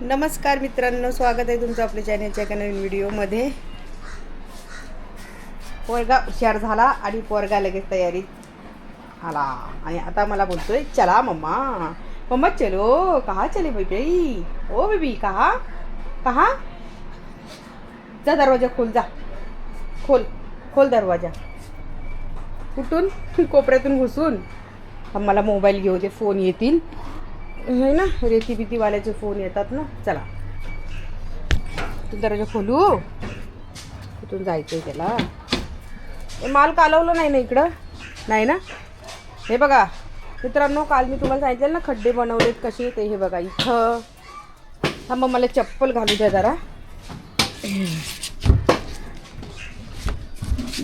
नमस्कार मित्रांनो स्वागत आहे तुमचं आपल्या चॅनलच्या एका नवीन व्हिडिओमध्ये पोरगा हुशार झाला आणि पोरगा लगेच तयारीत आला. आणि आता मला बोलतोय चला मम्मा. मम्मा चलो. कहा चले बेबी ओ बेबी कहा? कहा? जा दरवाजा खोल जा. खोल खोल दरवाजा. कुठून? कोपऱ्यातून घुसून. मला मोबाईल घेऊ दे फोन येतील. आहे ना? रेती बितीवाल्याचे फोन येतात ना? चला. तू दरवाजा खोलू. कुठून जायचंय त्याला. हे माल कालवलं नाही ना इकडं? नाही ना? हे बघा. मित्रांनो काल मी तुम्हाला सांगितलं ना खड्डे बनवलेत कसे ते हे बघा इथं. हा मग मला चप्पल घालू द्या जरा.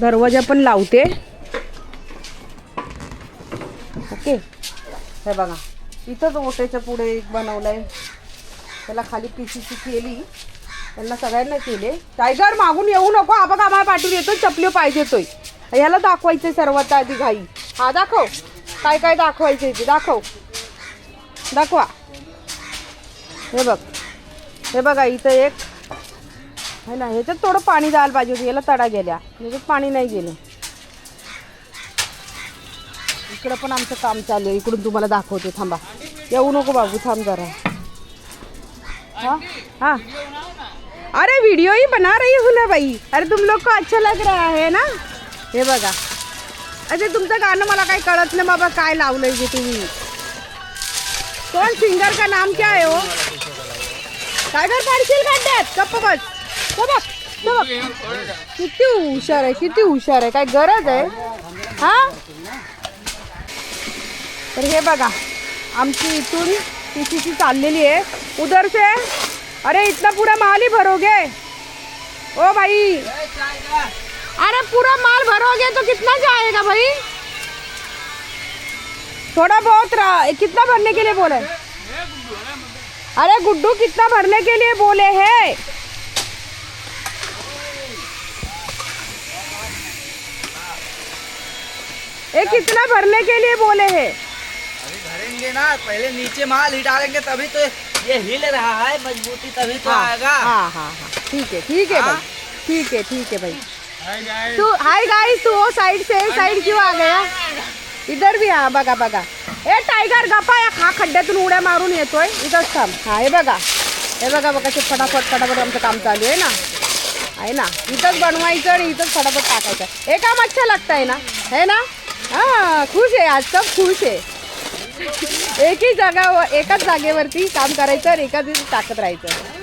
दरवाजा पण लावते. ओके. हे बघा. इथंच ओट्याच्या पुढे एक बनवलंय. त्याला खाली पिशीची केली. त्यांना सगळ्यांना केले. टायगर मागून येऊ नको. हा बघा आम्हाला पाठवून येतोय. चपली पाहिजे तोय. ह्याला दाखवायचंय सर्वात आधी घाई. हा दाखव. काय काय दाखवायचे ते? दाखव. दाखवा. हे बघ. हे बघा इथं एक. है ना ह्याच्यात थोडं पाणी जायला पाहिजे होतं. याला तडा गेल्या. ह्याच्यात पाणी नाही गेलं. इकडं पण आमचं काम चालू आहे. इकडून तुम्हाला दाखवते. थांबा. येऊ नको बाबू थांब जरा हाँ हाँ अरे वीडियो ही बना रही हूँ ना बाई अरे तुम लोग को अच्छा लग रहा है ना हे बघा अरे तुमचं गाणं मला काही कळत नाही बाबा काय लावलंय जे तुम्ही कोण सिंगर का नाम क्या है हो टायगर पाडशील खड्ड्यात गप्प बस तो बघ तो बघ किती हुशार आहे किती हुशार आहे काय गरज आहे हा तर हे बघा आमची इथून पीसीसी चाललेली आहे. उधर से. अरे, इतना पूरा माल ही भरोगे? ओ भाई. अरे, पूरा माल भरोगे तो कितना जाएगा भाई? थोड़ा बहुत रहा कितना भरने के लिए बोले? अरे, गुड्डू, कितना भरने के लिए बोले हैं? ये कितना भरने के लिए बोले हैं? भरेंगे ना पहले नीचे माल ही डालेंगे तभी तो ये हिल रहा है मजबूती तभी तो हाँ आएगा। हाँ हाँ हाँ ठीक है ठीक है भाई? ठीक है ठीक है भाई। तू हाय गाइस तू वो साइड से साइड क्यों आ गया? इधर भी हा बघा बघा। ए टायगर गप्पा या खा खड्ड्यातून उड्या मारून येतोय. इथंच थांब. हा हे बघा. हे बघा बघा ते फटाफट फटाफट आमचं काम चालू आहे ना. आहे ना. इथंच बनवायचं आणि इथंच फटाफट टाकायचं. हे काम अच्छा लगता है ना? है ना? हां खुश आहे. आज सब खुश आहे. एकही जागा एकाच जागेवरती काम करायचं आणि एकाच दिवशी टाकत राहायचं.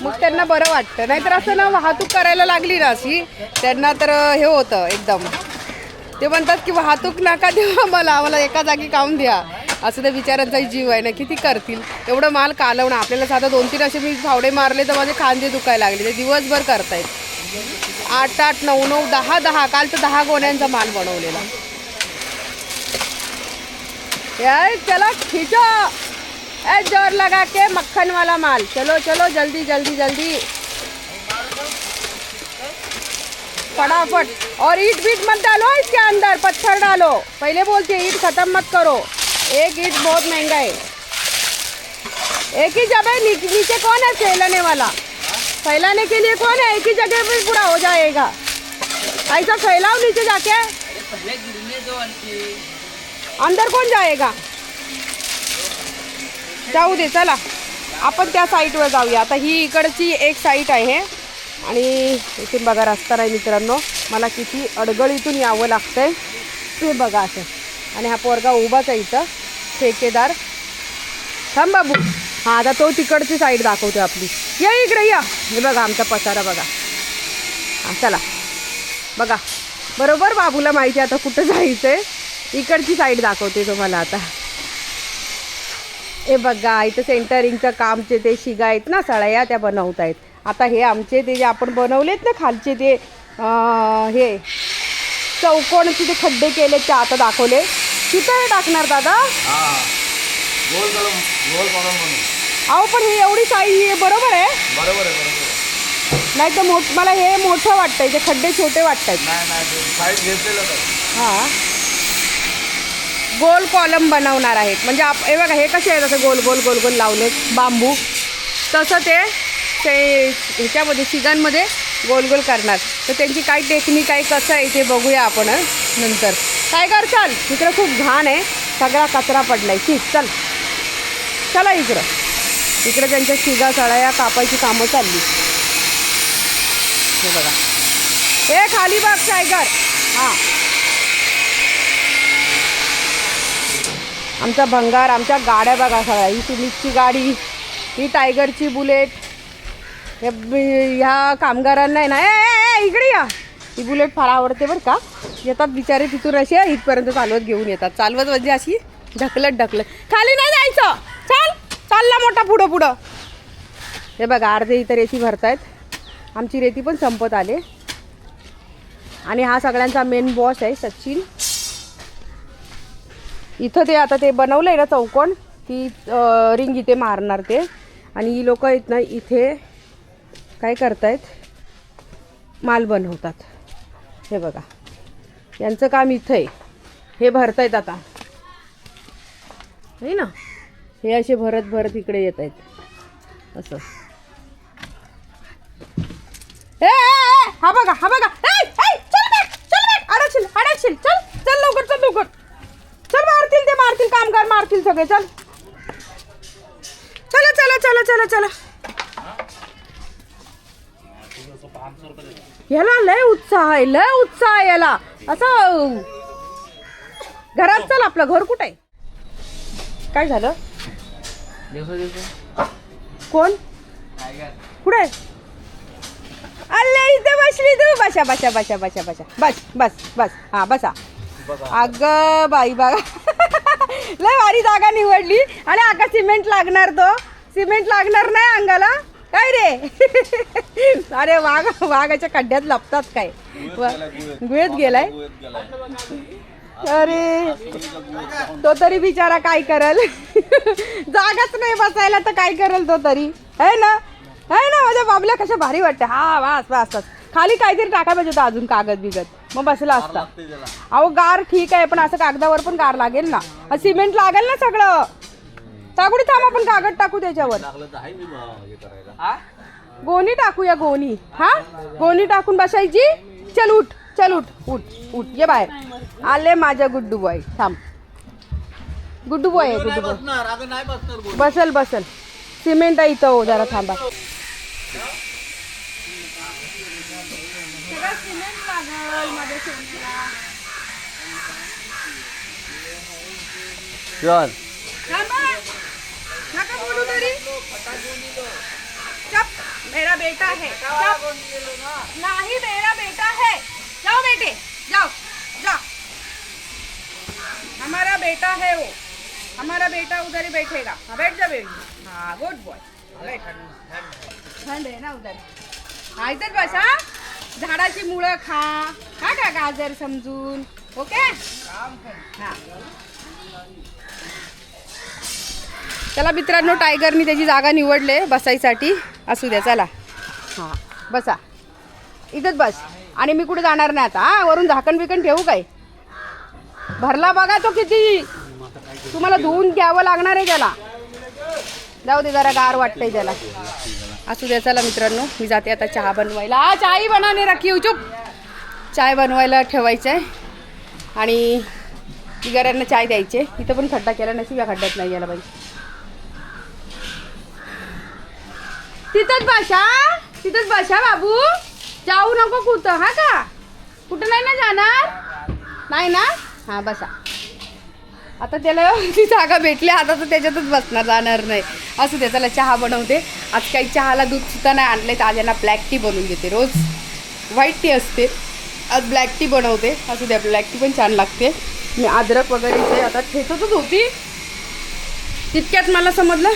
मग त्यांना बरं वाटतं. नाहीतर असं ना वाहतूक करायला लागली ना अशी त्यांना तर हे होतं एकदम. ते म्हणतात की वाहतूक नका देऊ मला आम्हाला एका जागी काम द्या. असं त्या विचारांचा जीव आहे ना किती करतील? एवढं माल कालवणं. आपल्याला साधा दोन तीन असे मी फावडे मारले तर माझे खांदे दुखायला लागले. ते दिवसभर करतायत. आठ आठ नऊ नऊ दहा दहा. काल तर दहा गोण्यांचा माल बनवलेला. यार, चलो खींचो। ए, ज़ोर लगा के मक्खन वाला माल। चलो चलो, जल्दी जल्दी जल्दी। फटाफट। और ईट बीट मत डालो इसके अंदर, पत्थर डालो। पहले बोलते ईट खत्म मत करो। एक ईट बहुत महँगा है। एक ही जगह नीचे कौन है फैलाने वाला? फैलाने के लिए कौन है? एक ही जगह पे पूरा हो जाएगा। ऐसा फैलाओ नीचे जाके। अंदर कोण जाएगा जाऊ दे चला. आपण त्या साईटवर जाऊया. आता ही इकडची एक साईट आहे आणि इथून बघा रस्ता नाही मित्रांनो. मला किती अडगळीतून यावं लागतंय. ते बघा असं. आणि हा पोरगा उभाच आहे इथं. ठेकेदार. थांब बाबू. हां आता तो तिकडची साईड दाखवतो आपली. या इकडे या. हे बघा आमचा पसारा बघा. हां चला. बघा. बरोबर बाबूला माहिती आहे आता कुठं जायचं आहे इकडची साईड दाखवते तुम्हाला आता. हे बघा इथं सेंटरिंगचं कामचे ते शिगा आहेत ना सळया त्या बनवत आहेत आता हे आमचे ते जे आपण बनवलेत ना खालचे ते हे चौकोनचे ते खड्डे केले ते आता दाखवले. तिथं हे टाकणार दादा. हाँ. अहो पण हे एवढी साईज बरोबर आहे. बरोबर आहे बरोबर आहे. नाही तर मोठ मला हे मोठं वाटतंय ते खड्डे छोटे वाटत आहेत हां. गोल कॉलम बनवणार आहेत. म्हणजे आप हे बघा हे कसे आहेत? असं गोल गोल गोल गोल लावलेत बांबू. तसं ते ते ह्याच्यामध्ये शिगांमध्ये गोल गोल करणार. तर त्यांची काय टेक्निक आहे कसं आहे ते बघूया आपण नंतर. काय कर चल. इकडं खूप घाण आहे. सगळा कचरा पडलाय. शी चल. चला इकडं. इकडं त्यांच्या शिगा चढाया कापायची कामं चालली. हे बघा. हे खाली बघ टायगर हां. आमचा भंगार आमच्या गाड्या बघा सगळ्या. ही सुमितची गाडी ही टायगरची बुलेट. हे ह्या कामगारांना आहे ना ए, ए, ए, इकडे या. ही बुलेट फार आवडते बरं का. येतात बिचारे तिथून असे इथपर्यंत चालवत घेऊन येतात. चालवत म्हणजे अशी ढकलत ढकलत. खाली नाही जायचं. चल चालला मोठा पुढं पुढं. हे बघा अर्धे इथं रेती भरतायत. आमची रेती पण संपत आले. आणि हा सगळ्यांचा मेन बॉस आहे सचिन. इथं ते आता ते बनवलं आहे ना चौकोन ती रिंग इथे मारणार ते. आणि ही लोक आहेत ना इथे काय करतायत? माल बनवतात. हे बघा. यांचं काम इथं आहे हे भरतायत आता. नाही ना? हे असे भरत भरत इकडे येत आहेत असं हा बघा हा बघा. अडकशील अडकशील चल चल लवकर चल लवकर चल मारतील कामगार मारतील सगळे चल. चला चला चला चला चला. याला लय उत्साह आहे लय उत्साह आहे याला. असं घरात चल आपलं घर कुठे आहे? काय झालं? कोण? कुठे अल्ले इथे बसली तू. बसा बसा बसा बसा बसा. बस बस बस. हा बसा. अग बाई बघा. लय भारी जागा निवडली आणि आका सिमेंट लागणार तो. सिमेंट लागणार नाही अंगाला. काय रे? अरे वाघ वाघाच्या खड्ड्यात लपतात काय? गुळेत गेलाय अरे तो तरी बिचारा काय करल? जागाच नाही बसायला तर काय करल तो तरी? है ना? है ना? माझ्या बाबल्या कशा भारी वाटते. हा वास वास वास. खाली काहीतरी टाकायला पाहिजे होतं अजून कागद बिगत मग बसला असता. अहो गार ठीक आहे पण असं कागदावर पण गार लागेल ना. अ, सिमेंट लागेल ना सगळं. टाकून थांब आपण कागद टाकू त्याच्यावर. गोणी टाकूया गोणी. हा? गोणी टाकून बसायची? चल उठ चल उठ उठ उठ. ये बाहेर. आले माझ्या गुड्डू बॉय. थांब. गुड्डू बॉय आहे गुड्डू बॉय. बसल बसल. सिमेंट आहे इथं हो जरा थांबा. चल। मेरा बेटा है। मेरा बेटा है। जाओ बेटे। जाओ। जाओ हमारा बेटा है वो। हमारा बेटा उधर ही बैठेगा। हाँ बैठ जा हाँ गुड बॉय बैठ। थंड आहे ना उधर। हा इथंच बस हा। झाडाची मुळं खा. हा का गाजर समजून? ओके? हा. चला मित्रांनो टायगरनी त्याची जागा निवडले बसायसाठी असू द्या चला. हां बसा. इथंच बस. आणि मी कुठे जाणार नाही आता? हा वरून झाकण बिकण ठेवू काय? भरला बघा तो किती. तुम्हाला धुवून घ्यावं लागणार आहे त्याला. जाऊ दे जरा गार वाटतंय त्याला. असू द्या चला मित्रांनो मी जाते आता चहा बनवायला. आ चाही बनाने राखी चुप. चाय बनवायला ठेवायचं आहे. आणि बिगाऱ्यांना चाय द्यायचे इथं पण खड्डा केला नसेल या खड्ड्यात नाही यायला पाहिजे तिथंच बसा तिथंच बसा बाबू? जाऊ नको कुठं हा का? कुठं नाही ना जाणार? नाही ना? हां बसा. आता त्याला ती जागा भेटली आता तर त्याच्यातच बसणार जाणार नाही. असं दे त्याला चहा बनवते. आज काही चहाला दूध सुद्धा नाही आणले तर आज यांना ब्लॅक टी बनवून देते रोज. व्हाईट टी असते. आज ब्लॅक टी बनवते. असू द्या ब्लॅक टी पण छान लागते. मी अद्रक वगैरे इथे आता ठेचतच होती. तितक्यात मला समजलं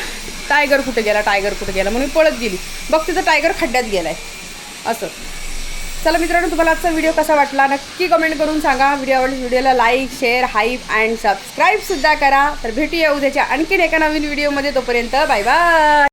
टायगर कुठे गेला टायगर कुठे गेला. म्हणून मी पळत गेली. बघ तिथं टायगर खड्ड्यात गेलाय. असं. चला मित्रांनो तुम्हाला आजचा व्हिडिओ कसा वाटला नक्की कमेंट करून सांगा. व्हिडिओ आवडला व्हिडिओला like share hype and subscribe सुद्धा करा. तर भेटूया उद्याच्या आणखीन एका नवीन व्हिडिओमध्ये तोपर्यंत बाय बाय